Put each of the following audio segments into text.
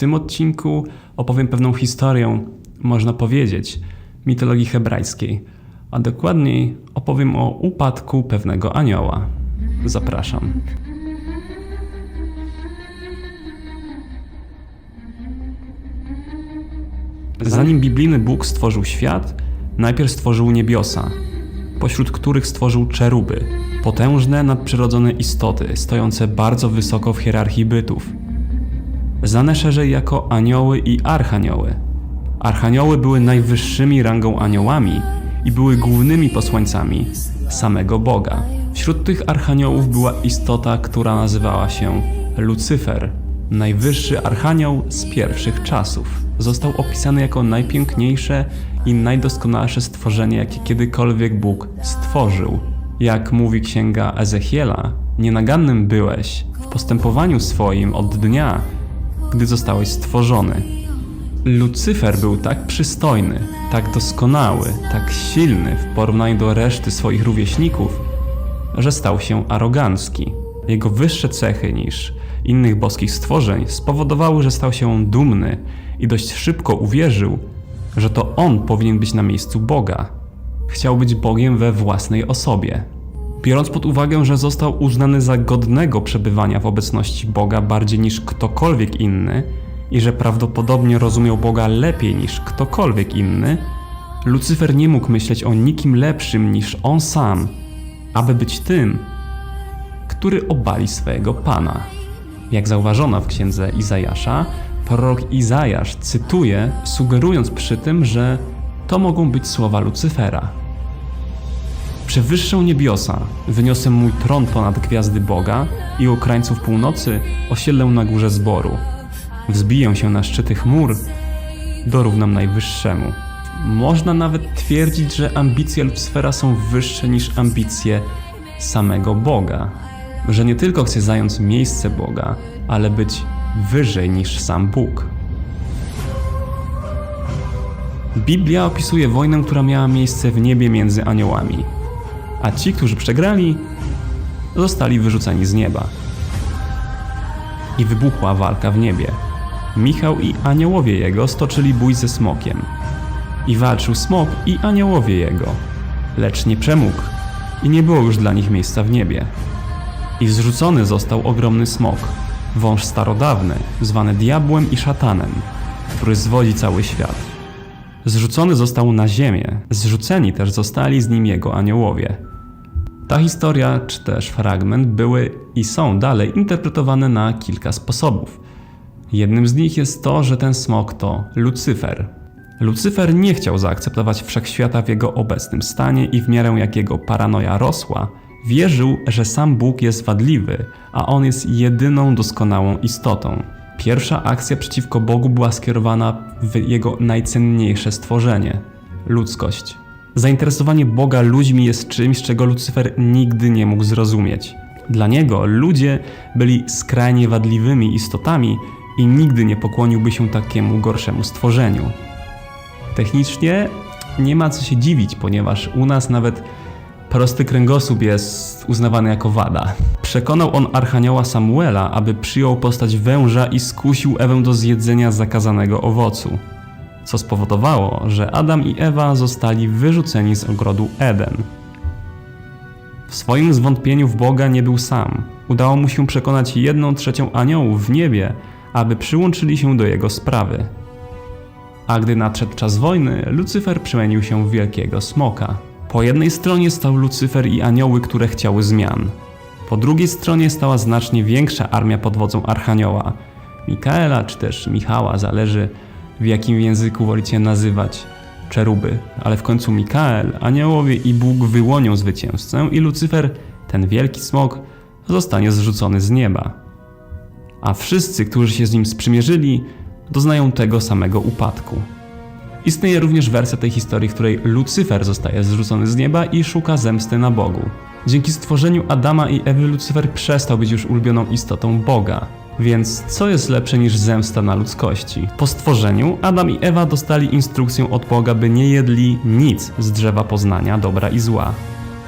tym odcinku opowiem pewną historię, można powiedzieć, mitologii hebrajskiej, a dokładniej opowiem o upadku pewnego anioła. Zapraszam. Zanim biblijny Bóg stworzył świat, najpierw stworzył niebiosa, pośród których stworzył czeruby, potężne nadprzyrodzone istoty, stojące bardzo wysoko w hierarchii bytów. Znane szerzej jako anioły i archanioły. Archanioły były najwyższymi rangą aniołami i były głównymi posłańcami samego Boga. Wśród tych archaniołów była istota, która nazywała się Lucyfer, najwyższy archanioł z pierwszych czasów. Został opisany jako najpiękniejsze i najdoskonalsze stworzenie, jakie kiedykolwiek Bóg stworzył. Jak mówi księga Ezechiela, nienagannym byłeś w postępowaniu swoim od dnia, gdy zostałeś stworzony. Lucyfer był tak przystojny, tak doskonały, tak silny w porównaniu do reszty swoich rówieśników, że stał się arogancki. Jego wyższe cechy niż innych boskich stworzeń spowodowały, że stał się dumny i dość szybko uwierzył, że to on powinien być na miejscu Boga. Chciał być Bogiem we własnej osobie. Biorąc pod uwagę, że został uznany za godnego przebywania w obecności Boga bardziej niż ktokolwiek inny i że prawdopodobnie rozumiał Boga lepiej niż ktokolwiek inny, Lucyfer nie mógł myśleć o nikim lepszym niż on sam, aby być tym, który obali swojego Pana. Jak zauważono w księdze Izajasza, prorok Izajasz cytuje, sugerując przy tym, że to mogą być słowa Lucyfera. Przewyższą niebiosa, wyniosę mój tron ponad gwiazdy Boga i u krańców północy osiedlę na górze zboru. Wzbiję się na szczyty chmur, dorównam najwyższemu. Można nawet twierdzić, że ambicje Lucifera są wyższe niż ambicje samego Boga. Że nie tylko chce zająć miejsce Boga, ale być wyżej niż sam Bóg. Biblia opisuje wojnę, która miała miejsce w niebie między aniołami, a ci, którzy przegrali, zostali wyrzuceni z nieba. I wybuchła walka w niebie. Michał i aniołowie jego stoczyli bój ze smokiem. I walczył smok i aniołowie jego, lecz nie przemógł i nie było już dla nich miejsca w niebie. I zrzucony został ogromny smok, wąż starodawny, zwany diabłem i szatanem, który zwodzi cały świat. Zrzucony został na ziemię, zrzuceni też zostali z nim jego aniołowie. Ta historia, czy też fragment, były i są dalej interpretowane na kilka sposobów. Jednym z nich jest to, że ten smok to Lucyfer. Lucyfer nie chciał zaakceptować wszechświata w jego obecnym stanie i w miarę jak jego paranoja rosła, wierzył, że sam Bóg jest wadliwy, a on jest jedyną doskonałą istotą. Pierwsza akcja przeciwko Bogu była skierowana w jego najcenniejsze stworzenie ludzkość. Zainteresowanie Boga ludźmi jest czymś, czego Lucyfer nigdy nie mógł zrozumieć. Dla niego ludzie byli skrajnie wadliwymi istotami i nigdy nie pokłoniłby się takiemu gorszemu stworzeniu. Technicznie nie ma co się dziwić, ponieważ u nas nawet prosty kręgosłup jest uznawany jako wada. Przekonał on archanioła Samuela, aby przyjął postać węża i skusił Ewę do zjedzenia zakazanego owocu, co spowodowało, że Adam i Ewa zostali wyrzuceni z ogrodu Eden. W swoim zwątpieniu w Boga nie był sam. Udało mu się przekonać jedną trzecią aniołów w niebie, aby przyłączyli się do jego sprawy. A gdy nadszedł czas wojny, Lucyfer przemienił się w wielkiego smoka. Po jednej stronie stał Lucyfer i anioły, które chciały zmian. Po drugiej stronie stała znacznie większa armia pod wodzą Archanioła, Mikaela czy też Michała, zależy w jakim języku wolicie nazywać czeruby, ale w końcu Mikael, aniołowie i Bóg wyłonią zwycięzcę i Lucyfer, ten wielki smok, zostanie zrzucony z nieba. A wszyscy, którzy się z nim sprzymierzyli, doznają tego samego upadku. Istnieje również wersja tej historii, w której Lucyfer zostaje zrzucony z nieba i szuka zemsty na Bogu. Dzięki stworzeniu Adama i Ewy Lucyfer przestał być już ulubioną istotą Boga. Więc co jest lepsze niż zemsta na ludzkości? Po stworzeniu Adam i Ewa dostali instrukcję od Boga, by nie jedli nic z drzewa poznania dobra i zła.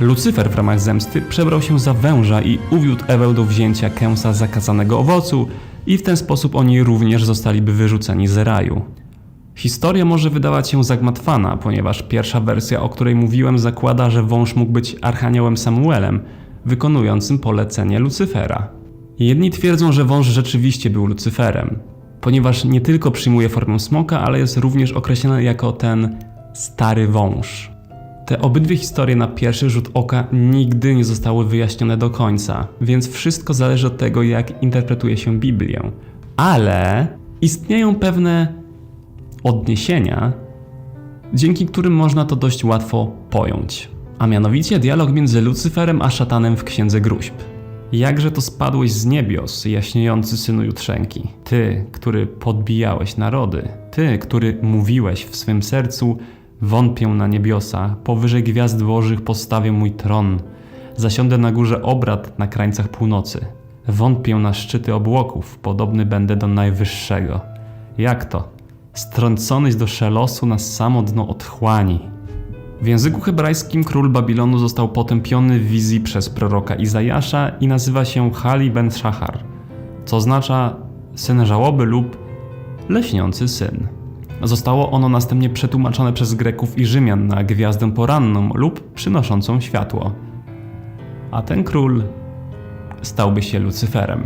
Lucyfer w ramach zemsty przebrał się za węża i uwiódł Ewę do wzięcia kęsa zakazanego owocu, i w ten sposób oni również zostaliby wyrzuceni z raju. Historia może wydawać się zagmatwana, ponieważ pierwsza wersja, o której mówiłem, zakłada, że wąż mógł być archaniołem Samuelem, wykonującym polecenie Lucyfera. Jedni twierdzą, że wąż rzeczywiście był Lucyferem, ponieważ nie tylko przyjmuje formę smoka, ale jest również określony jako ten stary wąż. Te obydwie historie na pierwszy rzut oka nigdy nie zostały wyjaśnione do końca, więc wszystko zależy od tego, jak interpretuje się Biblię. Ale istnieją pewne odniesienia, dzięki którym można to dość łatwo pojąć. A mianowicie dialog między Lucyferem a szatanem w Księdze Gruźb. Jakże to spadłeś z niebios, jaśniejący synu Jutrzenki. Ty, który podbijałeś narody. Ty, który mówiłeś w swym sercu, wątpię na niebiosa, powyżej gwiazd bożych postawię mój tron. Zasiądę na górze obrad na krańcach północy. Wątpię na szczyty obłoków, podobny będę do najwyższego. Jak to? Strąconyś do szelosu na samo dno otchłani. W języku hebrajskim król Babilonu został potępiony w wizji przez proroka Izajasza i nazywa się Hali ben Shachar, co oznacza syn żałoby lub leśniący syn. Zostało ono następnie przetłumaczone przez Greków i Rzymian na gwiazdę poranną lub przynoszącą światło. A ten król stałby się Lucyferem.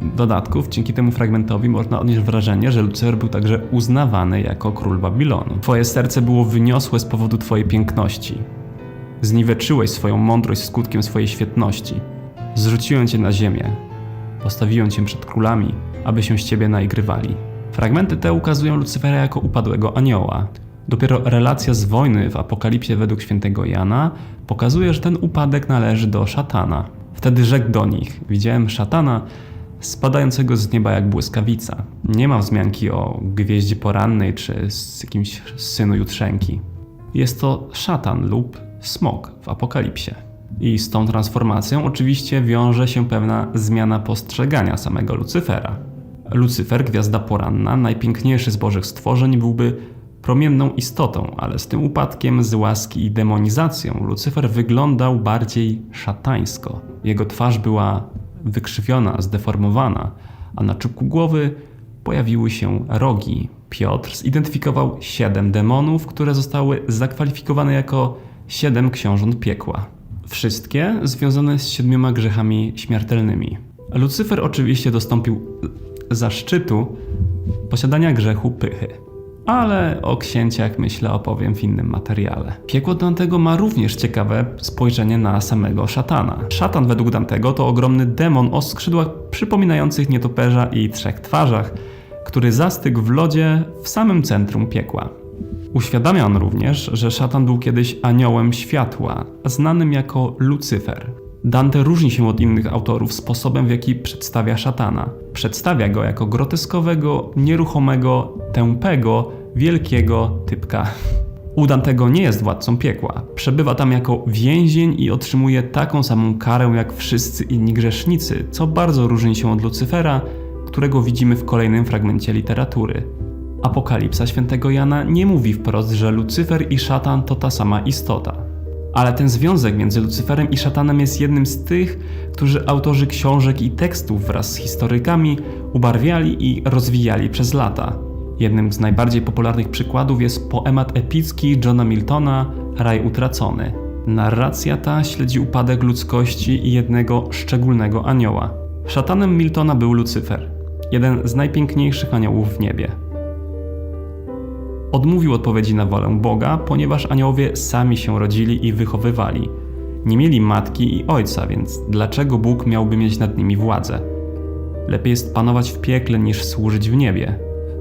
Dodatków, dzięki temu fragmentowi można odnieść wrażenie, że Lucyfer był także uznawany jako król Babilonu. Twoje serce było wyniosłe z powodu Twojej piękności. Zniweczyłeś swoją mądrość skutkiem swojej świetności. Zrzuciłem Cię na ziemię. Postawiłem Cię przed królami, aby się z Ciebie naigrywali. Fragmenty te ukazują Lucyfera jako upadłego anioła. Dopiero relacja z wojny w Apokalipsie według świętego Jana pokazuje, że ten upadek należy do szatana. Wtedy rzekł do nich: Widziałem szatana spadającego z nieba jak błyskawica. Nie ma wzmianki o gwieździe porannej czy z jakimś synu jutrzenki. Jest to szatan lub smok w Apokalipsie. I z tą transformacją oczywiście wiąże się pewna zmiana postrzegania samego Lucyfera. Lucyfer, gwiazda poranna, najpiękniejszy z bożych stworzeń, byłby promienną istotą, ale z tym upadkiem z łaski i demonizacją Lucyfer wyglądał bardziej szatańsko. Jego twarz była wykrzywiona, zdeformowana, a na czubku głowy pojawiły się rogi. Piotr zidentyfikował siedem demonów, które zostały zakwalifikowane jako siedem książąt piekła. Wszystkie związane z siedmioma grzechami śmiertelnymi. Lucyfer oczywiście dostąpił zaszczytu posiadania grzechu pychy. Ale o księciach myślę opowiem w innym materiale. Piekło Dantego ma również ciekawe spojrzenie na samego szatana. Szatan według Dantego to ogromny demon o skrzydłach przypominających nietoperza i trzech twarzach, który zastygł w lodzie w samym centrum piekła. Uświadamia on również, że szatan był kiedyś aniołem światła, znanym jako Lucyfer. Dante różni się od innych autorów sposobem, w jaki przedstawia szatana. Przedstawia go jako groteskowego, nieruchomego, tępego, wielkiego typka. U Dantego nie jest władcą piekła. Przebywa tam jako więzień i otrzymuje taką samą karę jak wszyscy inni grzesznicy, co bardzo różni się od Lucyfera, którego widzimy w kolejnym fragmencie literatury. Apokalipsa świętego Jana nie mówi wprost, że Lucyfer i szatan to ta sama istota. Ale ten związek między Lucyferem i szatanem jest jednym z tych, którzy autorzy książek i tekstów wraz z historykami ubarwiali i rozwijali przez lata. Jednym z najbardziej popularnych przykładów jest poemat epicki Johna Miltona Raj utracony. Narracja ta śledzi upadek ludzkości i jednego szczególnego anioła. Szatanem Miltona był Lucyfer, jeden z najpiękniejszych aniołów w niebie. Odmówił odpowiedzi na wolę Boga, ponieważ aniołowie sami się rodzili i wychowywali. Nie mieli matki i ojca, więc dlaczego Bóg miałby mieć nad nimi władzę? Lepiej jest panować w piekle niż służyć w niebie.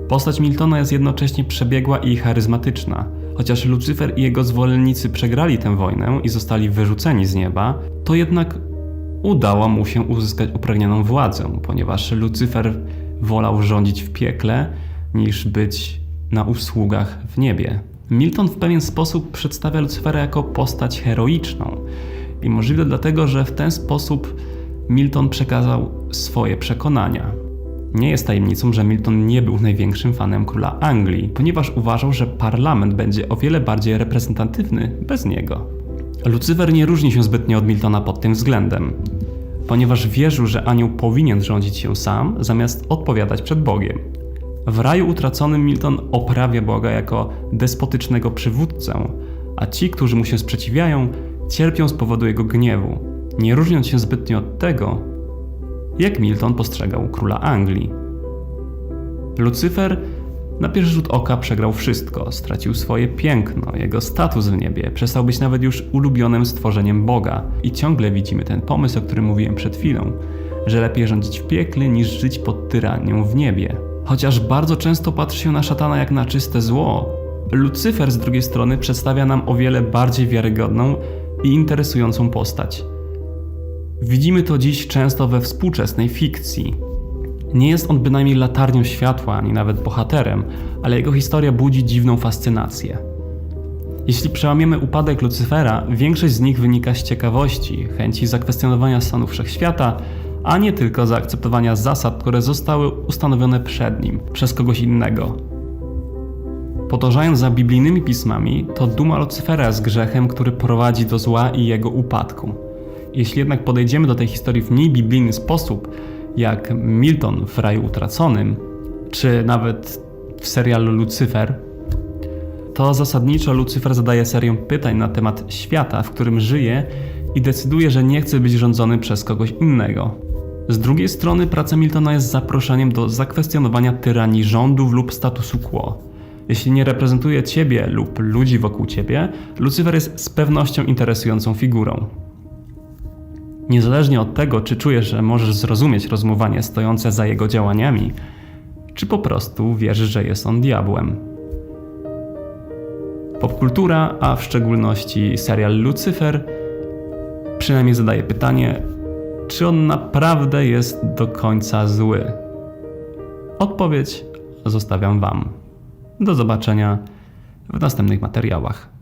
Postać Miltona jest jednocześnie przebiegła i charyzmatyczna. Chociaż Lucyfer i jego zwolennicy przegrali tę wojnę i zostali wyrzuceni z nieba, to jednak udało mu się uzyskać upragnioną władzę, ponieważ Lucyfer wolał rządzić w piekle niż być na usługach w niebie. Milton w pewien sposób przedstawia Lucyfera jako postać heroiczną i możliwe dlatego, że w ten sposób Milton przekazał swoje przekonania. Nie jest tajemnicą, że Milton nie był największym fanem króla Anglii, ponieważ uważał, że parlament będzie o wiele bardziej reprezentatywny bez niego. Lucyfer nie różni się zbytnio od Miltona pod tym względem. ponieważ wierzył, że anioł powinien rządzić się sam, zamiast odpowiadać przed Bogiem. W raju utraconym Milton oprawia Boga jako despotycznego przywódcę, a ci, którzy mu się sprzeciwiają, cierpią z powodu jego gniewu, nie różniąc się zbytnio od tego, jak Milton postrzegał króla Anglii. Lucyfer na pierwszy rzut oka przegrał wszystko, stracił swoje piękno, jego status w niebie, przestał być nawet już ulubionym stworzeniem Boga. I ciągle widzimy ten pomysł, o którym mówiłem przed chwilą, że lepiej rządzić w piekle niż żyć pod tyranią w niebie. Chociaż bardzo często patrzy się na szatana jak na czyste zło, Lucyfer z drugiej strony przedstawia nam o wiele bardziej wiarygodną i interesującą postać. Widzimy to dziś często we współczesnej fikcji. Nie jest on bynajmniej latarnią światła, ani nawet bohaterem, ale jego historia budzi dziwną fascynację. Jeśli przełamiemy upadek Lucyfera, większość z nich wynika z ciekawości, chęci zakwestionowania stanu wszechświata, a nie tylko zaakceptowania zasad, które zostały ustanowione przed nim, przez kogoś innego. Podążając za biblijnymi pismami, to duma Lucyfera jest grzechem, który prowadzi do zła i jego upadku. Jeśli jednak podejdziemy do tej historii w mniej biblijny sposób, jak Milton w Raju Utraconym, czy nawet w serialu Lucyfer, to zasadniczo Lucyfer zadaje serię pytań na temat świata, w którym żyje i decyduje, że nie chce być rządzony przez kogoś innego. Z drugiej strony praca Miltona jest zaproszeniem do zakwestionowania tyranii rządów lub statusu quo. Jeśli nie reprezentuje ciebie lub ludzi wokół ciebie, Lucyfer jest z pewnością interesującą figurą. Niezależnie od tego, czy czujesz, że możesz zrozumieć rozumowanie stojące za jego działaniami, czy po prostu wierzysz, że jest on diabłem. Popkultura, a w szczególności serial Lucyfer, przynajmniej zadaje pytanie, czy on naprawdę jest do końca zły? Odpowiedź zostawiam Wam. Do zobaczenia w następnych materiałach.